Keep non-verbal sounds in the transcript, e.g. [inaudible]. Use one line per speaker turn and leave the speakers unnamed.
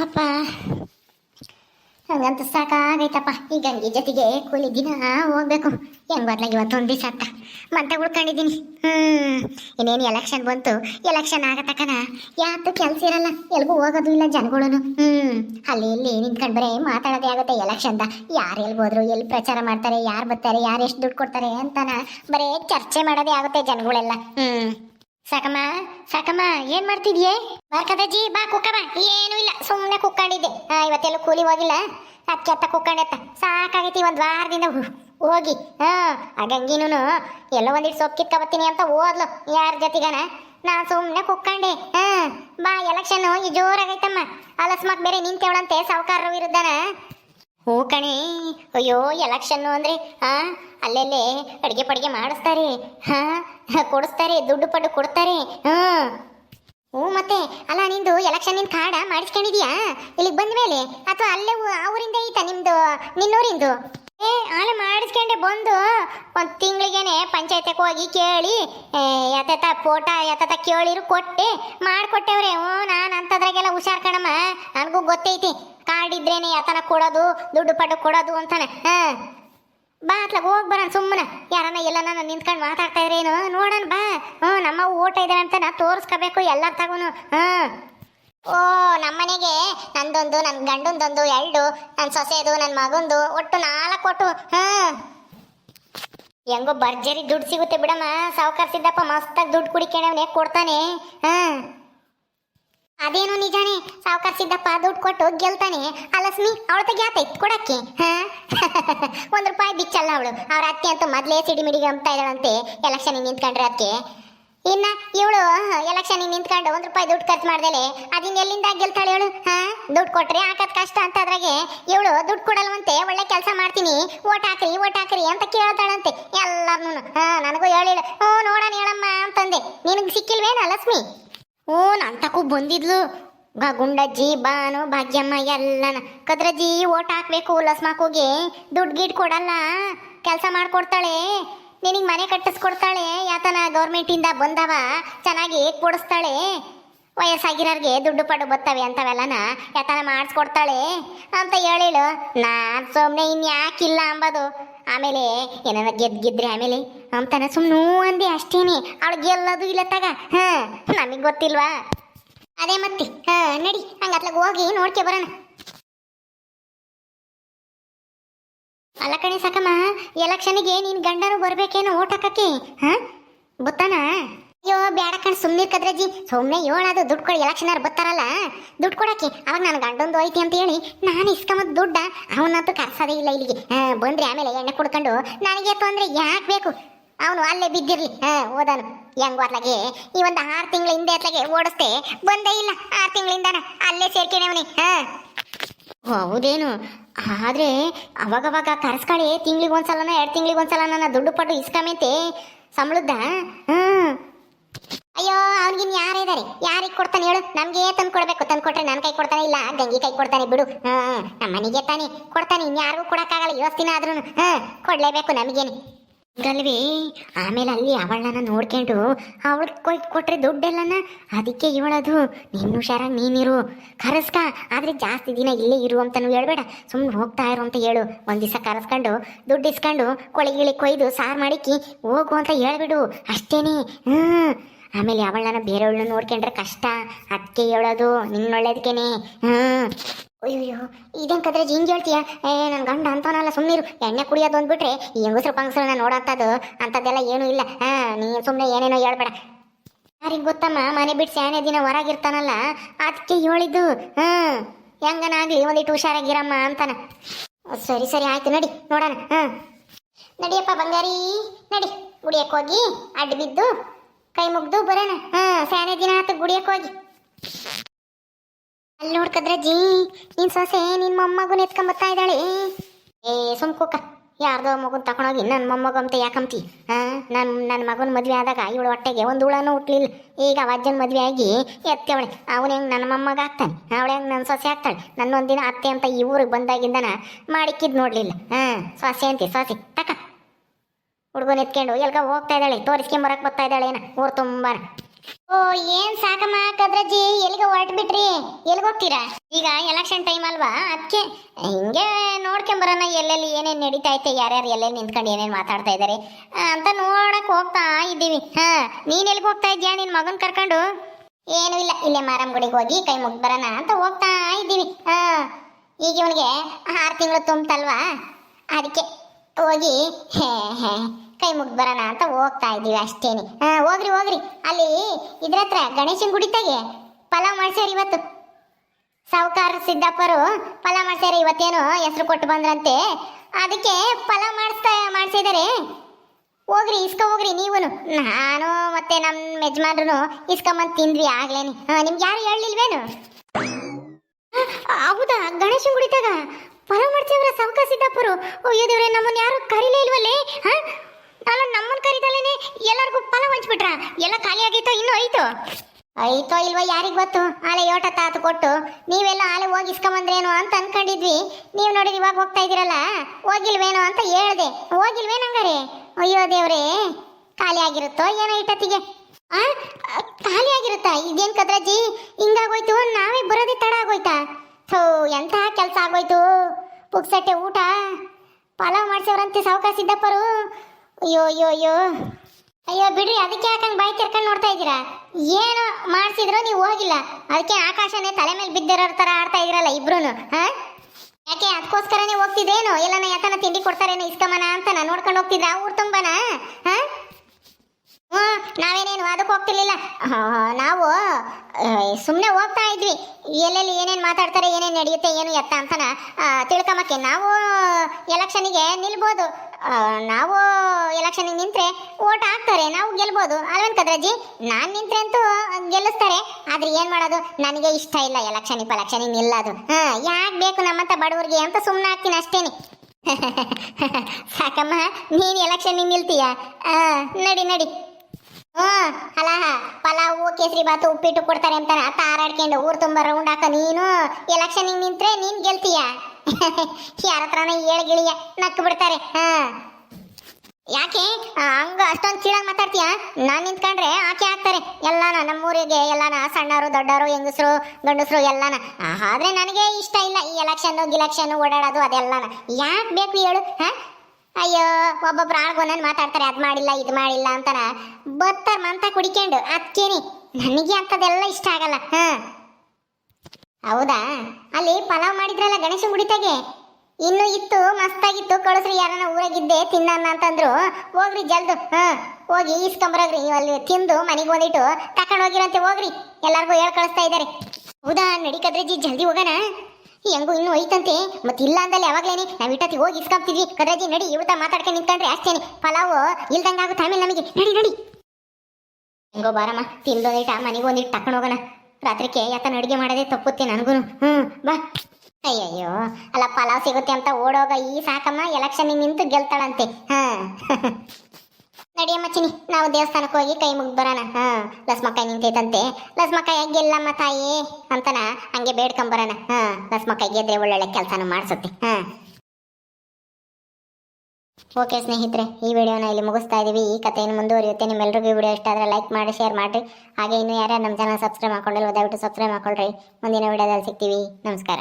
ಅಪ್ಪ. ಹಂಗಂತ ಸಾಕಾಗೈತಪ್ಪ. ಈ ಗಂಗಿ ಜೊತೆಗೆ ಕೂಲಿ ದಿನ ಹೋಗ್ಬೇಕು. ಹೆಂಗ್ ಬದಲಾಗಿ ಇವತ್ತೊಂದು ದಿವಸ ಅಂತ. ಮಂತ ಉಳ್ಕೊಂಡಿದ್ದೀನಿ. ಹ್ಮ್. ಇನ್ನೇನು ಎಲೆಕ್ಷನ್ ಬಂತು. ಎಲೆಕ್ಷನ್ ಆಗತಕ್ಕನ ಯಾತು ಕೆಲಸ ಇರಲ್ಲ. ಎಲ್ಗೂ ಹೋಗೋದು ಇಲ್ಲ ಜನಗಳು ಹ್ಮ್. ಅಲ್ಲಿ ಇಲ್ಲಿ ನಿಂತ್ಕೊಂಡ್ ಮಾತಾಡೋದೇ ಆಗುತ್ತೆ ಎಲೆಕ್ಷನ್ದ ಯಾರು ಎಲ್ಲಿ ಹೋದ್ರು ಎಲ್ಲಿ ಪ್ರಚಾರ ಮಾಡ್ತಾರೆ, ಯಾರು ಬರ್ತಾರೆ, ಯಾರು ಎಷ್ಟು ದುಡ್ಡು ಕೊಡ್ತಾರೆ ಅಂತಾನ ಬರೇ ಚರ್ಚೆ ಮಾಡೋದೇ ಆಗುತ್ತೆ ಜನಗಳೆಲ್ಲ. ಹ್ಮ್. ಸಾಕಮ್ಮ ಸಾಕಮ್ಮ ಏನ್ ಮಾಡ್ತಿದ್ಯೆ? ಬಾರ್ಕದಜ್ಜಿ ಬಾ ಕುಕ್ಕಮ್ಮ. ಏನು ಇಲ್ಲ ಸುಮ್ಮನೆ ಕುಕ್ಕೊಂಡಿದ್ದೆ. ಆ, ಇವತ್ತೆಲ್ಲೂ ಕೂಲಿ ಹೋಗಿಲ್ಲ ಅದಕ್ಕೆ ಅತ್ತ ಕುಕ್ಕೊಂಡೆತ್ತ ಸಾಕಾಗೈತಿ ಒಂದ್ ವಾರದಿಂದ ಹೋಗಿ. ಹಾ ಆ ಗಂಗಿನೂ ಎಲ್ಲೋ ಒಂದಿಟ್ಟು ಸೊಪ್ಪು ಕಿತ್ಕೊಬತ್ತೀನಿ ಅಂತ ಓದ್ಲು ಯಾರ ಜೊತೆಗನ. ನಾ ಸುಮ್ಮನೆ ಕುಕ್ಕಂಡೆ. ಹಾ ಬಾ ಎಲೆಕ್ಷನ್ ಈ ಜೋರಾಗೈತಮ್ಮ. ಅಲಸ್ಮಾತ್ ಬೇರೆ ನಿಂತೇವಳಂತೆ ಸಾವುಕಾರರು ವಿರುದ್ಧನ. ಹ್ಞೂ ಕಣಿ. ಅಯ್ಯೋ ಎಲೆಕ್ಷನ್ನು ಅಂದ್ರೆ ಹಾಂ ಅಲ್ಲೆಲ್ಲೇ ಅಡುಗೆ ಪಡಿಗೆ ಮಾಡಿಸ್ತಾರೆ. ಹಾ, ಕೊಡಿಸ್ತಾರೆ, ದುಡ್ಡು ಪಡ್ಡು ಕೊಡ್ತಾರೆ. ಹಾ. ಹ್ಞೂ ಮತ್ತೆ, ಅಲ್ಲ, ನಿಂದು ಎಲೆಕ್ಷನ್ ನಿನ್ ಕಾರ್ಡ ಮಾಡಿಸ್ಕೊಂಡಿದ್ಯಾ? ಇಲ್ಲಿಗೆ ಬಂದ ಮೇಲೆ? ಅಥವಾ ಅಲ್ಲೇ ಆ ಊರಿಂದ ಐತಾ ನಿಮ್ದು, ನಿನ್ನೂರಿಂದು? ಏ, ಆಲೆ ಮಾಡಿಸ್ಕೊಂಡೆ ಬಂದು, ಒಂದು ತಿಂಗಳಿಗೇನೆ ಪಂಚಾಯತಕ್ಕೆ ಹೋಗಿ ಕೇಳಿ ಯತತ ಫೋಟೋ, ಯತತ ಕೇಳಿರು ಕೊಟ್ಟೆ, ಮಾಡಿಕೊಟ್ಟೆವ್ರೆ. ಹ್ಞೂ, ನಾನು ಅಂಥದ್ರಾಗೆಲ್ಲ ಹುಷಾರು ಕಣಮ್ಮ. ನನಗೂ ಗೊತ್ತೈತಿ. ಕಾರ್ಡ್ ಯಾತನ ಕೊಡೋದು, ದುಡ್ಡು ಪಟ್ಟು ಕೊಡೋದು ಅಂತಾನೆ. ಹಾಂ. ಬಾ ಅತ್ಲಾಗ ಹೋಗಿ ಬರೋಣ ಸುಮ್ಮನೆ. ಯಾರನ್ನ ಎಲ್ಲ ನಿಂತ್ಕೊಂಡು ಮಾತಾಡ್ತಾ ಇದ್ರೇನು? ನೋಡೋಣ ಬಾ. ಹ್ಞೂ ನಮ್ಮ ಓಟ ಇದೆ ಅಂತ ನಾ ತೋರಿಸ್ಕೋಬೇಕು ಎಲ್ಲರ ತಗೋನು. ಹ್ಞೂ. ಓ, ನಮ್ಮನೆಗೆ ನಂದೊಂದು ನನ್ನ ಗಂಡಂದೊಂದು, ಎರಡು ನನ್ನ ಸೊಸೆದು ನನ್ನ ಮಗಂದು, ಒಟ್ಟು ನಾಲ್ಕು ಒಟ್ಟು. ಹಾಂ ಹೆಂಗೋ ಭರ್ಜರಿ ದುಡ್ಡು ಸಿಗುತ್ತೆ ಬಿಡಮ್ಮ. ಸಾವುಕಾರ ಸಿದ್ದಪ್ಪ ಮಸ್ತಾಗಿ ದುಡ್ಡು ಕುಡಿಕೊಂಡವನೇ ಕೊಡ್ತಾನೆ. ಹಾಂ ಅದೇನು ನಿಜಾನೇ? ಸಾವುಕಾರ ಸಿದ್ದಪ್ಪ ದುಡ್ಡು ಕೊಟ್ಟು ಗೆಲ್ತಾನೆ. ಅಲಸ್ಮಿ ಅವಳ ತಗ ಇತ್ತು ಕೊಡಕ್ಕೆ, ಹಾ? [laughs] ಒಂದ್ ರೂಪಾಯಿ ಬಿಚ್ಚಲ್ಲ ಅವಳು. ಅವ್ರ ಅತ್ತೆ ಅಂತೂ ಮೊದ್ಲೇ ಸಿಡಿಮಿಡಿಗೆ ಅಂಬ್ತಾ ಇದ್ದಾಳಂತೆ ಎಲೆಕ್ಷನ್ ನಿಂತ್ಕೊಂಡ್ರೆ ಅದಕ್ಕೆ ಇನ್ನ ಇವಳು ಎಲೆಕ್ಷನ್ ನಿಂತ್ಕೊಂಡು ಒಂದ್ ರೂಪಾಯಿ ದುಡ್ಡು ಖರ್ಚು ಮಾಡ್ದಲೆ, ಅದಿನ್ ಎಲ್ಲಿಂದ ಗೆಲ್ತಾಳೆ ಇವಳು, ಹಾ? ದುಡ್ಡು ಕೊಟ್ರೆ ಹಾಕದ್ ಕಷ್ಟ ಅಂತ ಅದ್ರಾಗೆ ಇವಳು ದುಡ್ಡು ಕೊಡಲ್ವಂತೆ, ಒಳ್ಳೆ ಕೆಲಸ ಮಾಡ್ತೀನಿ. ಓಟ್ ಹಾಕ್ರಿ ಓಟ್ ಹಾಕ್ರಿ ಅಂತ ಕೇಳ್ತಾಳಂತೆ ಎಲ್ಲಾರ್ನು ಹಾ, ನನಗೂ ಹೇಳಿಳು. ಹ್ಞೂ, ನೋಡೋಣ ಹೇಳಮ್ಮ ಅಂತಂದೆ. ನಿನಗೆ ಸಿಕ್ಕಿಲ್ವೇನ ಲಕ್ಷ್ಮಿ? ಹ್ಞೂ ನನ್ನ ತಕೂ ಬಂದಿದ್ಲು ಗುಂಡಜ್ಜಿ ಬಾನು ಭಾಗ್ಯಮ್ಮ ಎಲ್ಲನ. ಕದ್ರಜ್ಜಿ, ಓಟ್ ಹಾಕ್ಬೇಕು, ಲಸ್ಮಾಕುಗೆ. ದುಡ್ಡು ಗಿಡ್ ಕೊಡಲ್ಲ. ಕೆಲಸ ಮಾಡ್ಕೊಡ್ತಾಳೆ. ನಿನಗೆ ಮನೆ ಕಟ್ಟಿಸ್ಕೊಡ್ತಾಳೆ. ಯಾತನ ಗೌರ್ಮೆಂಟಿಂದ ಬಂದವ, ಚೆನ್ನಾಗಿ ಕೊಡಿಸ್ತಾಳೆ ವಯಸ್ಸಾಗಿರೋರಿಗೆ ದುಡ್ಡು ಪಡು ಬರ್ತವೆ ಅಂತವೆಲ್ಲನ ಯಾತನ ಮಾಡಿಸ್ಕೊಡ್ತಾಳೆ. ಅಂತ ಹೇಳಿಳು. ನಾನು ಸುಮ್ಮನೆ ಇನ್ಯಾಕಿಲ್ಲ ಅಂಬದು. ಆಮೇಲೆ ಏನಾರ ಗೆದ್ದು ಗೆದ್ರೆ ಆಮೇಲೆ ಅಂತಾನೆ ಸುಮ್ಮನೆ ಅಂದೆ ಅಷ್ಟೇನೆ. ಅವಳು ಗೆಲ್ಲೋದು ಇಲ್ಲ ತಗ. ಹಾಂ, ನಮಗೆ ಗೊತ್ತಿಲ್ವಾ? ಅದೇ ಮತ್ತೆ. ಹಾಂ, ನಡಿ ಹಂಗೆ ಅತ್ಲಾಗ ಹೋಗಿ ನೋಡ್ಕೆ ಬರೋಣ. ಅಲ್ಲ ಕಣೆ ಸಾಕಮ್ಮ, ಎಲೆಕ್ಷನ್ಗೆ ನೀನು ಗಂಡನು ಬರಬೇಕೇನೋ ಓಟ್ ಹಾಕಕ್ಕೆ? ಹಾಂ ಗೊತ್ತಾನ ಅಯ್ಯೋ, ಬೇಡ ಕಣ್ ಸುಮ್ಮನೆ ಕದ್ರಜ್ಜಿ. ಸುಮ್ಮನೆ ಹೇಳೋದು ದುಡ್ಡು ಕೊಡಿ, ಎಲೆಕ್ಷನರ್ ಬರ್ತಾರಲ್ಲ. ದುಡ್ಡು ಕೊಡಕ್ಕೆ. ಅವಾಗ ನನ್ನ ಗಂಡೊಂದು ಐತಿ ಅಂತ ಹೇಳಿ ನಾನು ಇಸ್ಕೊಂಬದ್ ದುಡ್ಡ. ಅವನಂತೂ ಕರ್ಸೋದೇ ಇಲ್ಲ ಇಲ್ಲಿಗೆ. ಬಂದ್ರೆ ಆಮೇಲೆ ಎಣ್ಣೆ ಕುಡ್ಕೊಂಡು ನನಗೆ ತೊಂದರೆ ಯಾಕೆ ಬೇಕು? ಅವನು ಅಲ್ಲೇ ಬಿದ್ದಿರ್ಲಿ. ಹಾ ಓದನು ಹೆಂಗ್ ಅತ್ಲಾಗೆ ಈ ಒಂದು ಆರು ತಿಂಗಳ ಹಿಂದೆ ಅತ್ಲಾಗೆ ಓಡಿಸ್ತೆ ಬಂದೇ ಇಲ್ಲ. ಆರು ತಿಂಗಳಿಂದನ ಅಲ್ಲೇ ಸೇರ್ಕೊಂಡವನಿ ಹಾ. ಹೌದೇನು? ಆದ್ರೆ ಅವಾಗವಾಗ ಕರ್ಸ್ಕೊಳ್ಳಿ ತಿಂಗ್ಳಿಗೆ ಒಂದ್ಸಲನ ಎರಡು ತಿಂಗ್ಳಿಗೆ ಒಂದ್ಸಲ ನನ್ನ ದುಡ್ಡು ಪಟ್ಟು ಇಸ್ಕಮೈತೆ ಸಂಬಳದ ಹ್ಮ್ ಅಯ್ಯೋ, ಅವ್ನಿಗಿನ್ ಯಾರು ಇದಾರೆ? ಯಾರಿಗೆ ಕೊಡ್ತಾನೆ ಹೇಳು? ನಮ್ಗೆ ತಂದು ಕೊಡ್ಬೇಕು. ತಂದು ಕೊಟ್ರೆ ನನ್ನ ಕೈ ಕೊಡ್ತಾನೆ ಇಲ್ಲ, ಗಂಗಿ ಕೈ ಕೊಡ್ತಾನೆ, ಬಿಡು. ಹ್ಮ್ ನಮ್ಮ ಮನೆಗೆ ತಾನೆ. ಕೊಡ್ತಾನೆ ಇನ್ಯಾರಿಗೂ ಕೊಡಕ್ಕಾಗಲ್ಲ. ಯೋಸ್ತಿನ ಆದ್ರೂ, ಹ್ಮ್, ಕೊಡ್ಲೇಬೇಕು ನಮಗೇನೆ. ಗಲ್ವಿ ಆಮೇಲೆ ಅಲ್ಲಿ ಅವಳನ್ನ ನೋಡ್ಕೊಂಡು ಅವಳು ಕೊಯ್, ಕೊಟ್ರೆ ದುಡ್ಡೆಲ್ಲನ? ಅದಕ್ಕೆ ಇವಳದು ನಿನ್ನ ಹುಷಾರಾಗಿ ನೀನಿರು. ಕರೆಸ್ಕ, ಆದ್ರೆ ಜಾಸ್ತಿ ದಿನ ಇಲ್ಲೇ ಇರು ಅಂತನೂ ಹೇಳ್ಬೇಡ. ಸುಮ್ಮನೆ ಹೋಗ್ತಾ ಇರು ಅಂತ ಹೇಳು. ಒಂದ್ ದಿವಸ ಕರೆಸ್ಕೊಂಡು, ದುಡ್ಡು ಇಸ್ಕೊಂಡು ಕೊಳಿ ಗಿಳಿ ಕೊಯ್ದು, ಸಾರು ಮಾಡಿಕ್ಕಿ ಹೋಗು ಅಂತ ಹೇಳ್ಬಿಡು. ಅಷ್ಟೇನೆ. ಹ್ಮ್. ಆಮೇಲೆ ಅವಳನ್ನ ಬೇರೆಯವಳನ್ನ ನೋಡ್ಕೊಂಡ್ರೆ ಕಷ್ಟ ಅದಕ್ಕೆ ಹೇಳೋದು ನಿನ್ನೊಳ್ಳೇದಕ್ಕೇನೆ ಹ್ಮ್ ಅಯ್ಯೋ ಇದೇನ್ ಕದ್ರೆ ಹಿಂಗೆ ಹೇಳ್ತೀಯ? ಏ ನನ್ನ ಗಂಡ ಅಂತವನಲ್ಲ ಸುಮ್ಮನಿರು ಎಣ್ಣೆ ಕುಡಿಯೋದು ಅಂದ್ಬಿಟ್ರೆ ಈ ಹೆಂಗಸ್ರು ನೋಡೋಂಥದ್ದು ಅಂಥದ್ದೆಲ್ಲ ಏನೂ ಇಲ್ಲ. ಹಾ, ನೀ ಸುಮ್ಮನೆ ಏನೇನೋ ಹೇಳ್ಬೇಡ. ಯಾರಿಗೆ ಗೊತ್ತಮ್ಮ, ಮನೆ ಬಿಟ್ಟು ಸ್ಯಾನೆ ದಿನ ಹೊರಗಿರ್ತಾನಲ್ಲ ಅದಕ್ಕೆ ಹೇಳಿದ್ದು. ಹ್ಮ್ ಹೆಂಗನಾಗ್ಲಿ ಒಂದಿಟ್ಟು ಹುಷಾರಾಗಿರಮ್ಮ ಅಂತಾನ. ಸರಿ ಸರಿ, ಆಯ್ತು, ನಡಿ, ನೋಡೋಣ. ಹ್ಮ್ ನಡಿಯಪ್ಪ ಬಂಗಾರಿ, ನಡಿ ಗುಡಿಯಕ್ಕೆ ಹೋಗಿ, ಅಡ್ಡ ಬಿದ್ದು. ಕೈ ಮುಗ್ದು ಬರೋಣ. ಹಾ, ಸ್ಯಾನೆ ದಿನ ಆತ ಗುಡಿಯಕ್ಕೆ ಹೋಗಿ. ಅಲ್ಲಿ ನೋಡ್ಕದ್ರಜ್ಜಿ ನಿನ್ ಸೊಸೆ ನಿನ್ ಮೊಮ್ಮಗುನ ಬರ್ತಾ ಇದ್ದಾಳೆ. ಏ ಸುಮ್ಕುಕ್ಕ ಯಾರ್ದೋ ಮಗುನ್ ತಕೊಂಡೋಗಿ ನನ್ನ ಮೊಮ್ಮಗು ಅಂತ ಯಾಕಂತಿ ಹಾ ನನ್ನ ನನ್ನ ಮಗನ ಮದ್ವೆ ಆದಾಗ ಇವಳು ಹೊಟ್ಟೆಗೆ ಒಂದು ಹುಳನೂ ಹುಟ್ಲಿಲ್ಲ. ಈಗ ಅಜ್ಜನ ಮದ್ವೆ ಆಗಿ ಎತ್ತವಳೆ ಅವನು ಹೆಂಗ್ ನನ್ನ ಮೊಮ್ಮಗ ಆಗ್ತಾನೆ? ಅವಳೆ ಹೆಂಗ್ ನನ್ನ ಸೊಸೆ ಆಗ್ತಾಳೆ? ನನ್ನೊಂದಿನ ಅತ್ತೆ ಅಂತ ಈ ಊರಿಗೆ ಬಂದಾಗಿಂದನ ಮಾಡಿಕ್ಕಿದ್ ನೋಡ್ಲಿಲ್ಲ. ಹಾ, ಸೊಸೆ ಅಂತಿ, ಸೊಸೆ. ತಕ. ಹುಡುಗನ ಎತ್ಕೊಂಡು ಎಲ್ಗ ಹೋಗ್ತಾ ಇದ್ದಾಳೆ ತೋರಿಸ್ಕೊಂಬರಕ್ ಬರ್ತಾ ಇದ್ದಾಳೆ ಏನ, ಊರ್ ತುಂಬಾ ಓ, ಏನ್ ಸಾಕಮ್ಮ ಕದ್ರಜ್ಜಿ, ಎಲ್ಲಿಗೆ ಹೊರಟು ಬಿಟ್ರಿ ಎಲ್ಲಿಗೆ ಹೋಗ್ತೀರಾ ಈಗ ಎಲೆಕ್ಷನ್ ಟೈಮ್ ಅಲ್ವಾ ಅದಕ್ಕೆ ಹಿಂಗೆ ನೋಡ್ಕೊಂಬರೋಣ, ಎಲ್ಲೆಲ್ಲಿ ಏನೇನ್ ನಡೀತಾ ಐತೆ, ಯಾರ್ಯಾರು ಎಲ್ಲೆಲ್ಲಿ ನಿಂತ್ಕೊಂಡು ಏನೇನ್ ಮಾತಾಡ್ತಾ ಇದಾರೆ ಅಂತ ನೋಡಕ್ ಹೋಗ್ತಾ ಇದ್ದೀವಿ. ಹಾ, ನೀನ್ ಎಲ್ಲಿಗೆ ಹೋಗ್ತಾ ಇದ್ಯಾ, ನಿನ್ ಮಗನ್ ಕರ್ಕೊಂಡು? ಏನೂ ಇಲ್ಲ, ಇಲ್ಲೇ ಮಾರಮ್ಮ ಗುಡಿಗೆ ಹೋಗಿ ಕೈ ಮುಗ್ದು ಬರೋಣ ಅಂತ ಹೋಗ್ತಾ ಇದ್ದೀವಿ. ಹಾ, ಈಗ ಇವನಿಗೆ ಆರು ತಿಂಗಳು ತುಂಬ್ತಲ್ವಾ, ಅದಕ್ಕೆ ಹೋಗಿ, ಹೇ ಹೇ ಕೈ ಮುಗ್ದು ಬರೋಣ ಅಂತ ಹೋಗ್ತಾ ಇದ್ದೀವಿ ಅಷ್ಟೇನೆ. ಹೋಗ್ರಿ ಹೋಗ್ರಿ. ಅಲ್ಲಿ ಇದ್ರ ಹತ್ರ ಗಣೇಶನ ಗುಡಿತಾಗೆ ಪಲಾವ್ ಮಾಡ್ಸ್ಯಾರ ಇವತ್ತು. ಸಾವುಕಾರ ಸಿದ್ದಪ್ಪರು ಪಲಾವ್ ಮಾಡ್ಸ್ಯಾರ ಇವತ್ತೇನು ಹೆಸರು ಕೊಟ್ಟು ಬಂದ್ರಂತೆ. ಅದಕ್ಕೆ ಪಲಾವ್ ಮಾಡಿಸ್ತಾ ಮಾಡ್ಸಿದ್ದಾರೆ ಹೋಗ್ರಿ, ಇಸ್ಕೊ ಹೋಗ್ರಿ ನೀವು ನಾನು ಮತ್ತೆ ನಮ್ಮ ಯಜಮಾನ್ರು ಇಸ್ಕೊಂಬಂದು ತಿಂದ್ವಿ ಆಗ್ಲೇನೆ. ನಿಮ್ಗೆ ಯಾರು ಹೇಳಿಲ್ವೇನು ಹೌದಾ, ಗಣೇಶನ ಗುಡಿತಾಗ ಪಲಾವ್ ಮಾಡ್ತೀವ್ರ ಸಾಹುಕಾರ ಸಿದ್ದಪ್ಪರು? ಅಯ್ಯೋ ದೇವ್ರೆ, ನಮ್ಮನ್ನ ಯಾರು ಕರೀಲೇ ಇಲ್ವಲ್ಲೇ? ಹಾ ಅಲ್ಲ, ನಮ್ಮನ್ ಕರೀತಾಳೇನೆ? ಎಲ್ಲರಿಗೂ ಫಲ ಹಂಚ್ಬಿಟ್ರ? ಎಲ್ಲ ಖಾಲಿ ಆಗೈತೋ, ಇನ್ನೂ ಐತೋ ಐತೋ ಇಲ್ವೋ, ಯಾರಿಗೆ ಗೊತ್ತು? ಆಲೆ ಯೋಟ ತಾತು ಕೊಟ್ಟು, ನೀವೆಲ್ಲ ಆಲೆ ಹೋಗಿ ಇಸ್ಕೊಂಬಂದ್ರೇನು ಅಂತ ಅನ್ಕೊಂಡಿದ್ವಿ. ನೀವು ನೋಡಿ ಇವಾಗ ಹೋಗ್ತಾ ಇದ್ದೀರಲ್ಲ? ಹೋಗಿಲ್ವೇನೋ ಅಂತ ಹೇಳ್ದೆ. ಹೋಗಿಲ್ವೇನಂಗಾರೆ ಅಯ್ಯೋ ದೇವ್ರೇ, ಖಾಲಿ ಆಗಿರುತ್ತೋ ಏನೋ ಇಟ್ಟತ್ತಿಗೆ? ಆ ಖಾಲಿ ಆಗಿರುತ್ತಾ? ಇದೇನ್ ಕದ್ರಜ್ಜಿ? ಹಿಂಗಾಗೋಯ್ತು, ನಾವೇ ಬರೋದೇ ತಡ ಆಗೋಯ್ತಾ? ಥೋ, ಎಂಥ ಕೆಲಸ ಆಗೋಯ್ತು? ಪುಕ್ಸಟ್ಟೆ ಊಟ? ಪಲಾವ್ ಮಾಡ್ಸೋರಂತೆ ಸಾವಕಾಶ ಸಿದ್ದಪ್ಪರು ಅಯ್ಯೋ ಅಯ್ಯೋ ಅಯ್ಯೋ. ಅಯ್ಯೋ, ಬಿಡ್ರಿ, ಅದಕ್ಕೆ ಯಾಕಂಗ್ ಬಾಯಿ ತಿರ್ಕೊಂಡು ನೋಡ್ತಾ ಇದ್ದೀರಾ? ಏನು ಮಾಡ್ಸಿದ್ರು ನೀವು ಹೋಗಿಲ್ಲ. ಅದಕ್ಕೆ ಆಕಾಶನೇ ತಲೆ ಮೇಲೆ ಬಿದ್ದಿರೋ ತರ ಆಡ್ತಾ ಇದ್ರಲ್ಲ ಇಬ್ರು ಹಾ? ಯಾಕೆ ಅದಕ್ಕೋಸ್ಕರನೇ ಹೋಗ್ತಿದ್ದೇನು ಎಲ್ಲನ ಯಾತನ ತಿಂಡಿ ಕೊಡ್ತಾರೇನೋ ಇಸ್ಕಮನ ಅಂತ ನೋಡ್ಕೊಂಡು ಹೋಗ್ತಿದ್ರ? ಊರು ತುಂಬನ? ಹಾ? ಹ್ಮ್, ನಾವೇನೇನು, ಅದಕ್ಕೆ ಹೋಗ್ತಿರ್ಲಿಲ್ಲ. ನಾವು ಸುಮ್ಮನೆ ಹೋಗ್ತಾ ಇದ್ವಿ. ಎಲ್ಲೆಲ್ಲಿ ಏನೇನು ಮಾತಾಡ್ತಾರೆ, ಏನೇನು ನಡೆಯುತ್ತೆ, ಏನು ಎತ್ತ ಅಂತನ ತಿಳ್ಕೊಂಬಕ್ಕೆ ನಾವು ಎಲೆಕ್ಷನಿಗೆ ನಿಲ್ಬೋದು. ನಾವು ಎಲೆಕ್ಷನಿಗೆ ನಿಂತರೆ ಓಟ್ ಹಾಕ್ತಾರೆ, ನಾವು ಗೆಲ್ಬೋದು. ಅಲ್ವೇನು ಕದ್ರಜ್ಜಿ, ನಾನು ನಿಂತ್ರೆ ಅಂತೂ ಗೆಲ್ಲಿಸ್ತಾರೆ. ಆದ್ರೆ ಏನು ಮಾಡೋದು? ನನಗೆ ಇಷ್ಟ ಇಲ್ಲ ಎಲೆಕ್ಷನಿಗೆ ಪಲಕ್ಷನಿಗೆ ನಿಲ್ಲೋದು. ಹಾ, ಯಾಕೆ ಬೇಕು ನಮ್ಮಂಥ ಬಡವರಿಗೆ ಅಂತ ಸುಮ್ಮನೆ ಹಾಕ್ತೀನಿ ಅಷ್ಟೇನೆ. [laughs] ಸಾಕಮ್ಮ, ನೀನು ಎಲೆಕ್ಷನಿಗೆ ನಿಲ್ತೀಯಾ? ನಡಿ ನಡಿ. ಹ್ಮ್ ಪಲಾವು, ಕೇಸರಿ ಬಾತು, ಉಪ್ಪಿಟ್ಟು ಕೊಡ್ತಾರೆ ಅಂತ ತಾರಾಡ್ಕೊಂಡು ಊರ್ ತುಂಬ ರೌಂಡ್ ಹಾಕ. ನೀನು ಎಲೆಕ್ಷನಿಗೆ ನಿಂತ್ರೆ ನೀನ್ ಗೆಲ್ತೀಯ? [laughs] ಯಾರ ಏಳ್ ಗಿಳಿಯ ನಕ್ಕ ಬಿಡ್ತಾರೆ. ಹಾ. ಯಾಕೆ? ಹಂಗ ಅಷ್ಟೊಂದು ಕೀಳಾಗಿ ಮಾತಾಡ್ತೀಯ? ನಾನ್ ನಿಂತ್ಕೊಂಡ್ರೆ ಆಕೆ ಹಾಕ್ತಾರೆ. ಎಲ್ಲಾನ, ನಮ್ಮೂರಿಗೆ ಎಲ್ಲಾನ ಸಣ್ಣರು ದೊಡ್ಡರು ಹೆಂಗಸರು, ಗಂಡಸರು ಎಲ್ಲಾನ. ಆದ್ರೆ ನನಗೆ ಇಷ್ಟ ಇಲ್ಲ ಈ ಎಲೆಕ್ಷನ್ ಗಿಲೆಕ್ಷನ್ ಓಡಾಡೋದು ಅದೆಲ್ಲಾನ. ಯಾಕೆ ಬೇಕು ಹೇಳು, ಹಾ? ಅಯ್ಯೋ, ಒಬ್ಬೊಬ್ರು ಆಳ್ಗೊಂದನ್ ಮಾತಾಡ್ತಾರೆ, ಅದು ಮಾಡಿಲ್ಲ, ಇದು ಮಾಡಿಲ್ಲ ಅಂತಾರ ಬತ್ತಾರ ಮಂತ ಕುಡಿಕೊಂಡು ಅದಕ್ಕೇನೆ ನನಗೆ ಅಂತದೆಲ್ಲ ಇಷ್ಟ ಆಗಲ್ಲ, ಹಾ. ಹೌದಾ? ಅಲ್ಲಿ ಪಲಾವ್ ಮಾಡಿದ್ರಲ್ಲ ಗಣೇಶ ಗುಡಿತಾಗೆ ಇನ್ನು ಇತ್ತು, ಮಸ್ತಾಗಿತ್ತು. ಕಳಿಸ್ರಿ ಯಾರನ್ನ ಊರಾಗಿದ್ದೆ ತಿನ್ನೋಣ ಅಂತಂದ್ರು. ಹೋಗ್ರಿ ಜಲ್ದು, ಹಾ. ಹೋಗಿ ಇಸ್ಕೊಂಬರೋಗ್ರಿ ಅಲ್ಲಿ ತಿಂದು ಮನೆಗೆ ಬಂದಿಟ್ಟು ತಕೊಂಡು ಹೋಗಿರಂತೆ, ಹೋಗ್ರಿ. ಎಲ್ಲಾರ್ಗೂ ಹೇಳ್ ಕಳಿಸ್ತಾ ಇದ್ದಾರೆ ಹೌದಾ, ನಡಿ ಜಲ್ದಿ ಹೋಗೋಣ. ಹೆಂಗು ಇನ್ನು ಹೋಯ್ತಂತೆ ಮತ್ತೆ ಇಲ್ಲ ಅಂದಲ್ಲಿ ಯಾವಾಗ್ಲೇನೆ ನಾವು ಇಟ್ಟತಿ ಹೋಗಿ ಇಸ್ಕೊಂಬ್ತಿದ್ವಿ. ಕದ್ರಾಜಿ ನಡಿ ಇವತ್ತ ಮಾತಾಡ್ಕೊಂಡು ನಿಂತ್ಕೊಂಡ್ರೆ ಅಷ್ಟೇನೆ. ಪಲಾವು ಇಲ್ದಂಗಾಗುತ್ತೆ ಆಮೇಲೆ ನಮಗೆ? ನಡಿ ನಡಿ. ಹೆಂಗೋ ಬಾರಮ್ಮ ತಿಂದೊಂದಿಟ್ಟ ಮನೆಗೆ ಒಂದಿಟ್ಟು ತಕೊಂಡು ಹೋಗೋಣ. ರಾತ್ರಿಗೆ ಯಾತನ ಅಡುಗೆ ಮಾಡೋದೇ ತಪ್ಪುತ್ತೆ ನನಗೂ ಹ್ಮ್, ಬಾ. ಅಯ್ಯಯ್ಯೋ, ಅಲ್ಲ ಪಲಾವ್ ಸಿಗುತ್ತೆ ಅಂತ ಓಡೋಗ ಈ ಸಾಕಮ್ಮ ಎಲೆಕ್ಷನ್ ನಿಂತು ಗೆಲ್ತಾಳಂತೆ. ಹಾ. [laughs] ನಡಿಯಮ್ಮ ಚಿನಿ ನಾವು ದೇವಸ್ಥಾನಕ್ಕೆ ಹೋಗಿ ಕೈ ಮುಗ್ದು ಬರೋಣ. ಹಾ, ಲಸ್ಮಕಾಯಿ ನಿಂತೈತಂತೆ. ಲಸ್ಮಕ್ಕಾಯಿ ಗೆಲ್ಲಮ್ಮ ತಾಯಿ ಅಂತನ ಹಂಗೆ ಬೇಡ್ಕೊಂಬರೋಣ ಹಾ ಲಸ್ಮಕಾಯಿ ಗೆದ್ರೆ ಒಳ್ಳೊಳ್ಳೆ ಕೆಲಸನೂ ಮಾಡಿಸುತ್ತೆ. ಹಾ. ಓಕೆ ಸ್ನೇಹಿತರೆ, ಈ ವಿಡಿಯೋನ ಇಲ್ಲಿ ಮುಗಿಸ್ತಾ ಇದೀವಿ. ಈ ಕಥೆಯನ್ನು ಮುಂದುವರಿಯುತ್ತೆ. ನಿಮ್ಮೆಲ್ಲರಿಗೂ ಈ ವಿಡಿಯೋ ಇಷ್ಟ ಆದರೆ ಲೈಕ್ ಮಾಡಿ, ಶೇರ್ ಮಾಡಿರಿ ಹಾಗೆ ಇನ್ನು ಯಾರ್ಯಾರು ನಮ್ಮ ಚಾನಲ್ ಸಬ್ಸ್ಕ್ರೈಬ್ ಮಾಡ್ಕೊಂಡಿಲ್ಲ ದಯವಿಟ್ಟು ಸಬ್ಸ್ಕ್ರೈಬ್ ಮಾಡ್ಕೊಳ್ರಿ. ಮುಂದಿನ ವಿಡಿಯೋದಲ್ಲಿ ಸಿಗ್ತೀವಿ. ನಮಸ್ಕಾರ.